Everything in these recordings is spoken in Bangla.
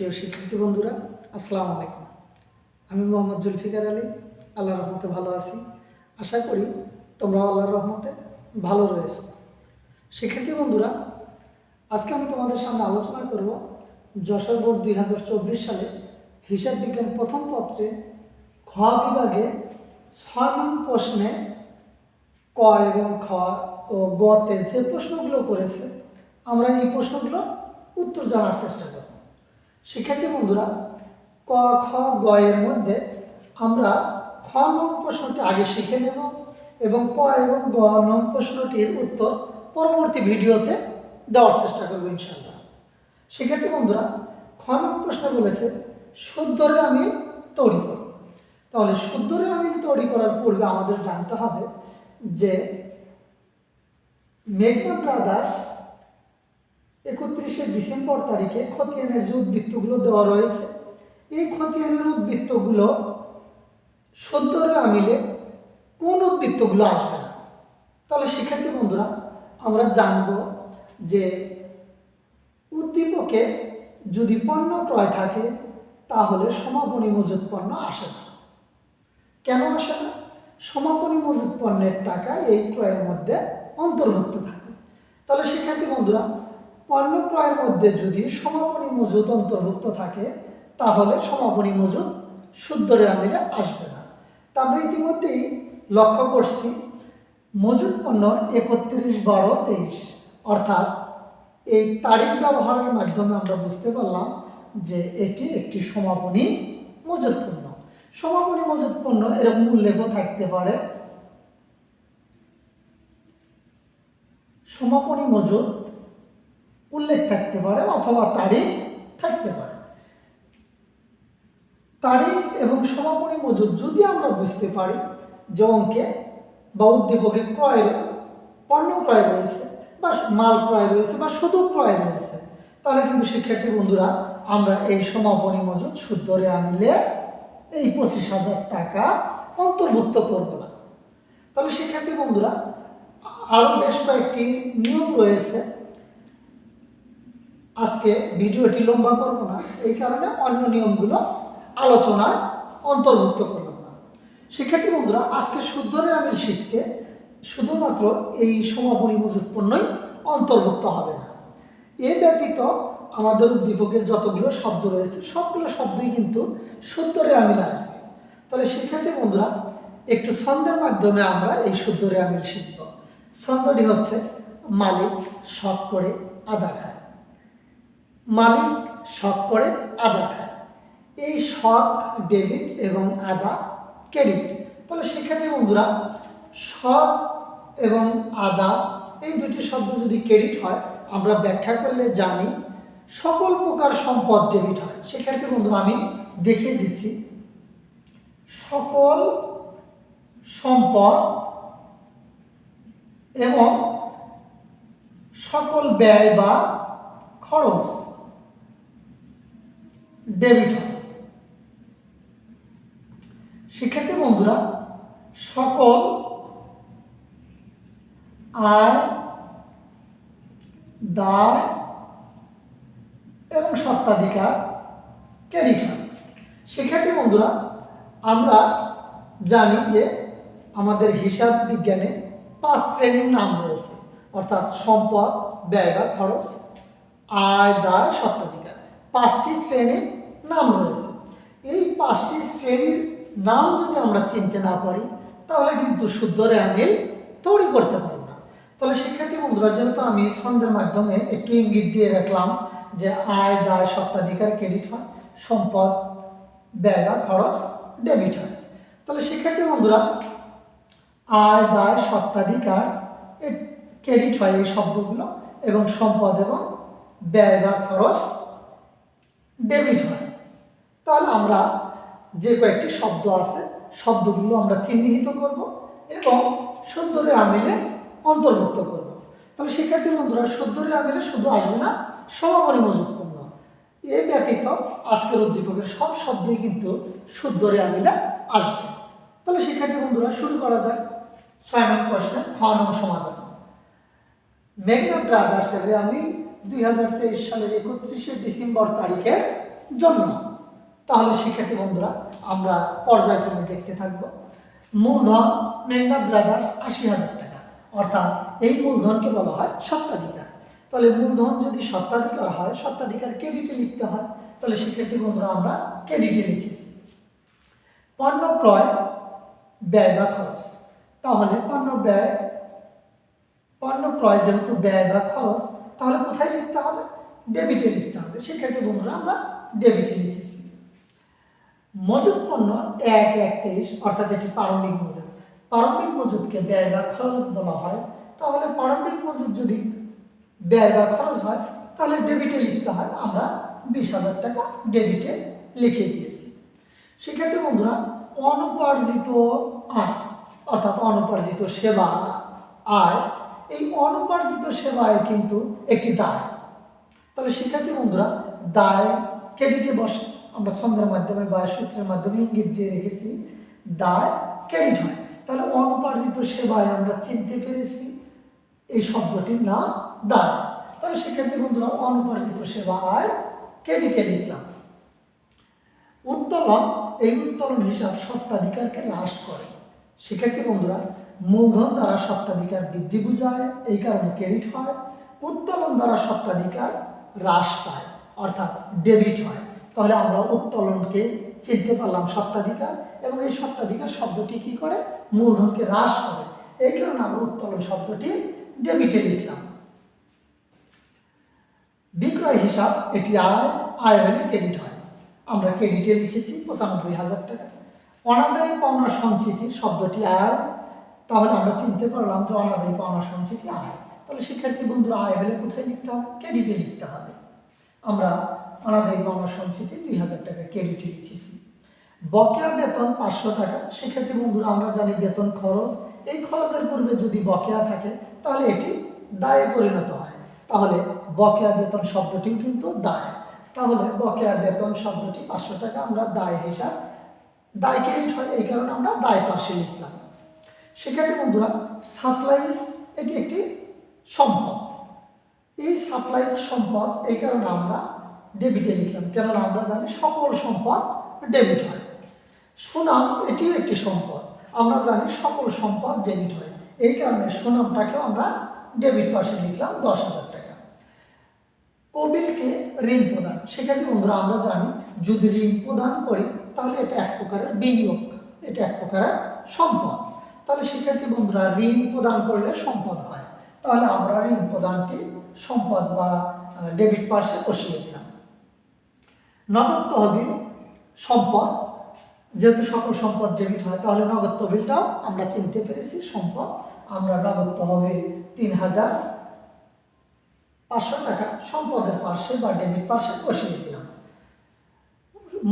প্রিয় শিক্ষার্থী বন্ধুরা, আসসালামু আলাইকুম। আমি মোহাম্মদ জুলফিকার আলী, আল্লাহর রহমতে ভালো আছি। আশা করি তোমরা আল্লাহর রহমতে ভালো রয়েছো। শিক্ষার্থী বন্ধুরা, আজকে আমি তোমাদের সামনে আলোচনা করব যশোর বোর্ড দুই হাজার চব্বিশ সালে হিসাব বিজ্ঞান প্রথম পত্রে খ বিভাগে ছয় নং প্রশ্নে ক এবং খ ও গতে যে প্রশ্নগুলো করেছে, আমরা এই প্রশ্নগুলো উত্তর জানার চেষ্টা করব। শিক্ষার্থী বন্ধুরা, ক, খ, গ এর মধ্যে আমরা খ নং প্রশ্নটি আগে শিখে নেব এবং ক এবং গ নং প্রশ্নটির উত্তর পরবর্তী ভিডিওতে দেওয়ার চেষ্টা করব ইনশাল্লাহ শিক্ষার্থী বন্ধুরা, খ নং প্রশ্ন বলেছে শুদ্ধরে আমি তৈরি করব। তাহলে শুদ্ধরে আমি তৈরি করার পূর্বে আমাদের জানতে হবে যে মেঘনা ব্রাদার্স ডিসেম্বর তারিখে খতিয়ানের যে উদ্বৃত্তগুলো দেওয়া রয়েছে, এই খতিয়ানের উদ্বৃত্তগুলো সত্তরে আমিলে কোন উদ্বৃত্তগুলো আসবে না? তাহলে শিক্ষার্থী বন্ধুরা, আমরা জানব যে উদ্দীপকে যদি পণ্য ক্রয় থাকে, তাহলে সমাপনী মজুত পণ্য আসে না। কেন আসে না? সমাপনী মজুত পণ্যের টাকা এই ক্রয়ের মধ্যে অন্তর্ভুক্ত থাকে। তাহলে শিক্ষার্থী বন্ধুরা পণ্য ক্রয়ের মধ্যে যদি সমাপনী মজুদ অন্তর্ভুক্ত থাকে, তাহলে সমাপনী মজুদ শুদ্ধরে আমিলে আসবে না। তা আমরা ইতিমধ্যেই লক্ষ্য করছি মজুদ পণ্য একত্রিশ বারো তেইশ। অর্থাৎ এই তারিখ ব্যবহারের মাধ্যমে আমরা বুঝতে পারলাম যে এটি একটি সমাপনী মজুদ পণ্য। সমাপনী মজুদ পণ্য এরকম উল্লেখও থাকতে পারে। সমাপনী মজুদ উল্লেখ থাকতে পারে অথবা তারিখ থাকতে পারে। তারিখ এবং সমাপনী মজুদ যদি আমরা বুঝতে পারি যে অঙ্কে বা উদ্দীপকে ক্রয় পণ্য ক্রয় রয়েছে, বা মাল ক্রয় রয়েছে, বা শুধু ক্রয় রয়েছে। তাহলে কিন্তু শিক্ষার্থী বন্ধুরা, আমরা এই সমাপনী মজুদ শুদ্ধরে আনলে এই পঁচিশ হাজার টাকা অন্তর্ভুক্ত করব না। তাহলে শিক্ষার্থী বন্ধুরা আরও বেশ কয়েকটি নিয়ম রয়েছে। আজকে ভিডিওটি লম্বা করব না, এই কারণে অন্য নিয়মগুলো আলোচনায় অন্তর্ভুক্ত করলাম না। শিক্ষার্থী বন্ধুরা, আজকে শুদ্ধরে আমি শিখতে শুধুমাত্র এই সমাপনী মজুত পণ্যই অন্তর্ভুক্ত হবে না। এ ব্যতীত আমাদের উদ্দীপকের যতগুলো শব্দ রয়েছে, সবগুলো শব্দই কিন্তু শুদ্ধরে আমিল আসবে তাহলে শিক্ষার্থী বন্ধুরা, একটু ছন্দের মাধ্যমে আমরা এই শুদ্ধরে আমিল শিখব ছন্দটি হচ্ছে মালিক, শখ করে, আদা খায়। মালিক শখ করে আদা খায়। এই শখ ডেবিট এবং আদা ক্রেডিট তাহলে শিক্ষার্থী বন্ধুরা, শখ এবং আদা, এই দুটি শব্দ যদি ক্রেডিট হয়, আমরা ব্যাখ্যা করলে জানি সকল প্রকার সম্পদ ডেবিট হয়। শিক্ষার্থী বন্ধুরা আমি দেখিয়ে দিচ্ছি। সকল সম্পদ এবং সকল ব্যয় বা খরচ ডেবিট হয়। শিক্ষার্থী বন্ধুরা, সকল আয়, দায় এবং সত্ত্বাধিকার ক্রেডিট হয়। শিক্ষার্থী বন্ধুরা, আমরা জানি যে আমাদের হিসাব বিজ্ঞানে পাঁচ শ্রেণির নাম রয়েছে, অর্থাৎ সম্পদ, ব্যয় বা খরচ, আয়, দায় সত্ত্বাধিকার পাঁচটি শ্রেণির নাম রয়েছে। এই পাঁচটি শ্রেণির নাম যদি আমরা চিনতে না পারি, তাহলে কিন্তু শুদ্ধ আমিল তৈরি করতে পারব না। তাহলে শিক্ষার্থী বন্ধুরা, যেহেতু আমি ছন্দের মাধ্যমে একটু ইঙ্গিত দিয়ে রাখলাম যে আয়, দায় সত্ত্বাধিকার ক্রেডিট হয়, সম্পদ, ব্যয় বা খরচ ডেবিট হয়। তাহলে শিক্ষার্থী বন্ধুরা, আয়, দায় সত্ত্বাধিকার ক্রেডিট হয় এই শব্দগুলো এবং সম্পদ এবং ব্যয় বা খরচ ডেবিট হয়। তাহলে আমরা যে কয়েকটি শব্দ আছে, শব্দগুলো আমরা চিহ্নিত করব এবং শুদ্ধরে আমিলে অন্তর্ভুক্ত করব। তবে শিক্ষার্থী বন্ধুরা, শুদ্ধরে আমিলে শুধু আসবে না, সমাপনী মজুত পণ্য এ ব্যতীত আজকের উদ্দীপকের সব শব্দই কিন্তু শুদ্ধরে আমিলে আসবে। তাহলে শিক্ষার্থী বন্ধুরা, শুরু করা যায় ছয় নং প্রশ্নের খ নং সমাধান। মেঘনা ব্রাদার্সের আমি দুই হাজার তেইশ সালের একত্রিশে ডিসেম্বর তারিখে জন্য তাহলে শিক্ষার্থী বন্ধুরা, আমরা পর্যায়ক্রমে দেখতে থাকব। মূলধন মেঘনা ব্রাদার্স আশি হাজার টাকা। অর্থাৎ এই মূলধনকে বলা হয় সত্ত্বাধিকার তাহলে মূলধন যদি সত্ত্বাধিকার হয় সত্ত্বাধিকার ক্রেডিটে লিখতে হয়, তাহলে শিক্ষার্থী বন্ধুরা, আমরা ক্রেডিটে লিখেছি। পণ্য ক্রয়, ব্যয় বা খরচ। তাহলে পণ্য ব্যয়, পণ্য ক্রয় যেহেতু ব্যয় বা খরচ, তাহলে কোথায় লিখতে হবে? ডেবিটে লিখতে হবে। সেক্ষেত্রে বন্ধুরা, আমরা ডেবিটে লিখেছি। মজুদ পণ্য এক এক তেইশ, অর্থাৎ এটি প্রারম্ভিক মজুদ প্রারম্ভিক মজুদকে ব্যয় বা খরচ বলা হয়। তাহলে প্রারম্ভিক মজুদ যদি ব্যয় বা খরচ হয়, তাহলে ডেবিটে লিখতে হয়। আমরা বিশ হাজার টাকা ডেবিটে লিখে দিয়েছি। সেক্ষেত্রে বন্ধুরা, অনুপার্জিত আয়, অর্থাৎ অনুপার্জিত সেবা আয়, এই অনুপার্জিত সেবায় কিন্তু একটি দায়। তবে শিক্ষার্থী বন্ধুরা, দায় ক্রেডিটে বসে। আমরা ছন্দের মাধ্যমে বা সূত্রের মাধ্যমে ইঙ্গিত দিয়ে রেখেছি, দায় ক্রেডিট হয়। তাহলে অনুপার্জিত সেবায় আমরা চিনতে পেরেছি এই শব্দটির নাম দায়। তাহলে শিক্ষার্থী বন্ধুরা, অনুপার্জিত সেবা আয় ক্রেডিটে লিখলাম। উত্তোলন, এই উত্তোলন হিসাব সত্ত্বাধিকারকে হ্রাস করে। শিক্ষার্থী বন্ধুরা, মূলধন দ্বারা সত্ত্বাধিকার বৃদ্ধি বোঝায়, এই কারণে ক্রেডিট হয়। উত্তোলন দ্বারা সত্ত্বাধিকার হ্রাস পায়, অর্থাৎ ডেবিট হয়। তাহলে আমরা উত্তোলনকে চিনতে পারলাম সত্ত্বাধিকার এবং এই সত্ত্বাধিকার শব্দটি কি করে? মূলধনকে হ্রাস করে। এই কারণে আমরা উত্তোলন শব্দটি ডেবিটে লিখলাম। বিক্রয় হিসাব, এটি আয় আয় হলে ক্রেডিট হয়। আমরা ক্রেডিটে লিখেছি পঁচানব্বই হাজার টাকা। অনাদায়ী পাওনা সঞ্চিতি শব্দটি আয়। তাহলে আমরা চিনতে পারলাম যে অনাদায়ী পাওনা সঞ্চিতি আয়। তাহলে শিক্ষার্থী বন্ধুরা, আয় হলে কোথায় লিখতে হবে? ক্রেডিটে লিখতে হবে। আমরা অনাদায়ী পাওনা সঞ্চিতি দুই হাজার টাকা ক্রেডিটে লিখেছি। বকেয়া বেতন পাঁচশো টাকা, সেক্ষেত্রে বন্ধুরা আমরা জানি বেতন খরচ। এই খরচের পূর্বে যদি বকেয়া থাকে, তাহলে এটি দায়ে পরিণত হয়। তাহলে বকেয়া বেতন শব্দটিও কিন্তু দায়। তাহলে বকেয়া বেতন শব্দটি পাঁচশো টাকা আমরা দায় হিসাব, দায় ক্রেডিট হয়, এই কারণে আমরা দায় পাশে লিখলাম। সেক্ষেত্রে বন্ধুরা সাপ্লাইজ এটি একটি সম্পদ। এই সাপ্লাইজ সম্পদ, এই কারণে আমরা ডেবিটে লিখলাম কেননা আমরা জানি সকল সম্পদ ডেবিট হয়। সুনাম, এটিও একটি সম্পদ। আমরা জানি সকল সম্পদ ডেবিট হয়। এই কারণে সুনামটাকেও আমরা ডেবিট পাশে লিখলাম দশ হাজার টাকা। কবিলকে ঋণ প্রদান। সেক্ষেত্রে বন্ধুরা, আমরা জানি যদি ঋণ প্রদান করি, তাহলে এটা এক প্রকারের বিনিয়োগ, এটা এক প্রকারের সম্পদ। তাহলে শিক্ষার্থী বন্ধুরা, ঋণ প্রদান করলে সম্পদ হয়। তাহলে আমরা ঋণ প্রদানটি সম্পদ বা ডেবিট পার্সে বসিয়ে দিলাম। নগদ তহবিল সম্পদ। যেহেতু সকল সম্পদ ডেবিট হয়, তাহলে নগদ তহবিলটাও আমরা চিনতে পেরেছি, সম্পদ। আমরা নগদ তহবিল তিন হাজার পাঁচশো টাকা, সম্পদের পার্শ্বে বা ডেবিট পার্শ্বে বসিয়ে দিলাম।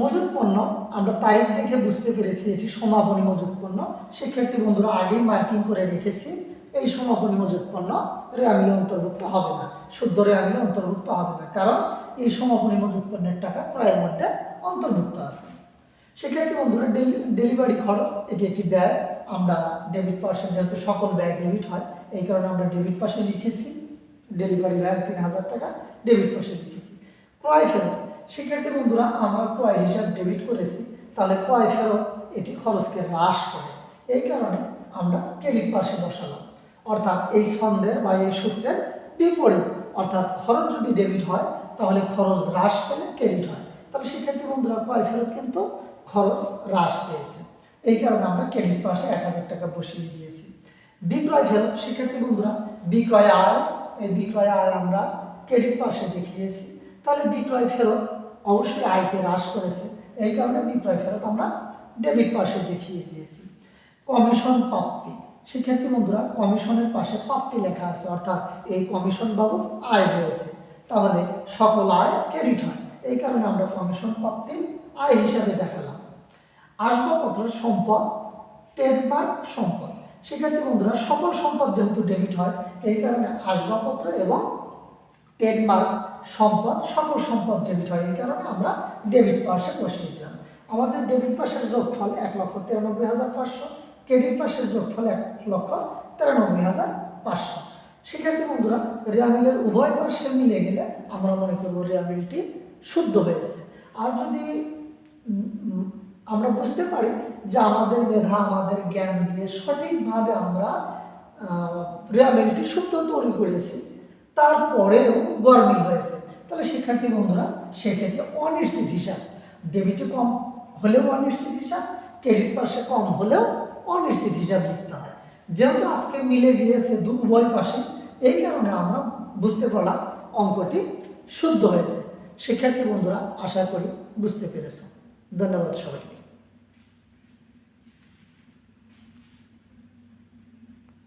মজুদ পণ্য, আমরা তারিখ দেখে বুঝতে পেরেছি এটি সমাপনী মজুদ পণ্য। শিক্ষার্থী বন্ধুরা, আগেই মার্কিং করে রেখেছি, এই সমাপনী মজুদ পণ্য রেয়ামিলে অন্তর্ভুক্ত হবে না। শুদ্ধ রেয়ামিলে অন্তর্ভুক্ত হবে না। কারণ এই সমাপনী মজুদ পণ্যের টাকা ক্রয়ের মধ্যে অন্তর্ভুক্ত আছে। সেক্ষেত্রে বন্ধুরা ডেলিভারি খরচ, এটি একটি ব্যয়। আমরা ডেবিট পাশে, যেহেতু সকল ব্যয় ডেবিট হয়, এই কারণে আমরা ডেবিট পাশে লিখেছি। ডেলিভারি ব্যয় তিন হাজার টাকা, ডেবিট পাশে লিখেছি। ক্রয় ফেরত, সেক্ষেত্রে বন্ধুরা, আমরা ক্রয় হিসাব ডেবিট করেছি, তাহলে ক্রয় ফেরত এটি খরচকে হ্রাস করে। এই কারণে আমরা ক্রেডিট পাশে বসালাম। অর্থাৎ এই ছন্দের বা এই সূত্রের বিপরীত, অর্থাৎ খরচ যদি ডেবিট হয় তাহলে খরচ হ্রাস পেলে ক্রেডিট হয়। তবে শিক্ষার্থী বন্ধুরা, ক্রয় ফেরত কিন্তু খরচ হ্রাস পেয়েছে। এই কারণে আমরা ক্রেডিট পাশে এক হাজার টাকা বসিয়ে দিয়েছি। বিক্রয় ফেরত, শিক্ষার্থী বন্ধুরা, বিক্রয় আয়, এই বিক্রয় আয় আমরা ক্রেডিট পাশে দেখিয়েছি। তাহলে বিক্রয় ফেরত অবশ্যই আয়কে হ্রাস করেছে। এই কারণে বিক্রয় ফেরত আমরা ডেবিট পাশে দেখিয়ে দিয়েছি। কমিশন প্রাপ্তি, শিক্ষার্থী বন্ধুরা কমিশনের পাশে প্রাপ্তি লেখা আছে, অর্থাৎ এই কমিশন বাবদ আয় হয়েছে তাহলে সকল আয় ক্রেডিট হয়। এই কারণে আমরা কমিশন প্রাপ্তি আয় হিসাবে দেখালাম। আসবাবপত্র সম্পদ ট্রেডমার্ক সম্পদ। শিক্ষার্থী বন্ধুরা, সকল সম্পদ যেহেতু ডেবিট হয়, এই কারণে আসবাবপত্র এবং ট্রেডমার্ক সম্পদ, সকল সম্পদ ডেবিট হয়। এই কারণে আমরা ডেবিট পাশে বসিয়ে দিলাম। আমাদের ডেবিট পাশের যোগফল এক লক্ষ তিরানব্বই হাজার পাঁচশো ক্রেডিট পাশের যোগফল এক লক্ষ তিরানব্বই হাজার পাঁচশো। শিক্ষার্থী বন্ধুরা, রেয়ামিলের উভয় পার্শ্বে মিলে গেলে আমরা মনে করব রেয়ামিলটি শুদ্ধ হয়েছে। আর যদি আমরা বুঝতে পারি যে আমাদের মেধা, আমাদের জ্ঞান দিয়ে সঠিকভাবে আমরা রিয়াবিলিটি শুদ্ধ তৈরি করেছি, তারপরেও গরমিল হয়েছে। তাহলে শিক্ষার্থী বন্ধুরা, সেক্ষেত্রে অনিশ্চিত হিসাব ডেবিটে কম হলেও অনিশ্চিত হিসাব ক্রেডিট পাশে কম হলেও অনিশ্চিত হিসাব লিখতে হয়। যেহেতু আজকে মিলে গিয়েছে উভয় পাশে, এই কারণে আমরা বুঝতে পারলাম অঙ্কটি শুদ্ধ হয়েছে। শিক্ষার্থী বন্ধুরা, আশা করি বুঝতে পেরেছে। ধন্যবাদ সবাইকে।